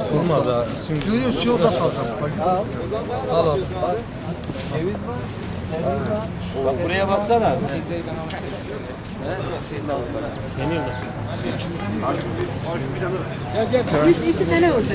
Sığmaz ha. Şimdi yok çiğ oda kalacak. Al al. Bak buraya baksana. Üç iki tane orada.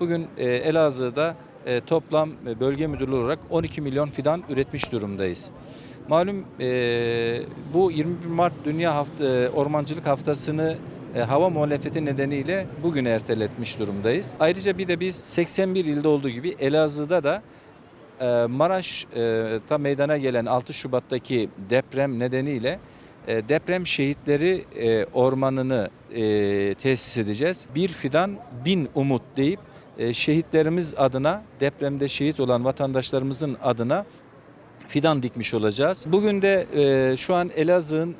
Bugün e, Elazığ'da e, toplam e, bölge müdürlüğü olarak 12 milyon fidan üretmiş durumdayız. Malum bu 21 Mart Dünya Hafta, Ormancılık Haftası'nı hava muhalefeti nedeniyle bugün erteletmiş durumdayız. Ayrıca bir de biz 81 ilde olduğu gibi Elazığ'da da Maraş'ta meydana gelen 6 Şubat'taki deprem nedeniyle e, deprem şehitleri e, ormanını e, tesis edeceğiz. Bir fidan bin umut deyip e, şehitlerimiz adına depremde şehit olan vatandaşlarımızın adına fidan dikmiş olacağız. Bugün de şu an Elazığ'ın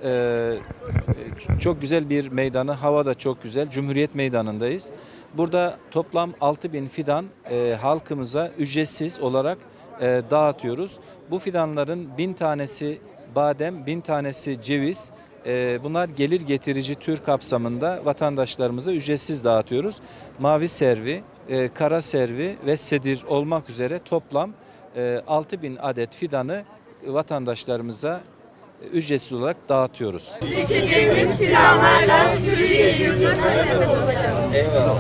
çok güzel bir meydanı, hava da çok güzel. Cumhuriyet Meydanı'ndayız. Burada toplam 6000 fidan e, halkımıza ücretsiz olarak dağıtıyoruz. Bu fidanların bin tanesi badem, bin tanesi ceviz. E, bunlar gelir getirici tür kapsamında vatandaşlarımıza ücretsiz dağıtıyoruz. Mavi servi, e, kara servi ve sedir olmak üzere toplam e, 6000 adet fidanı vatandaşlarımıza ücretsiz olarak dağıtıyoruz. Seçeceğimiz silahlarla Türkiye yurduna nefes alacağız.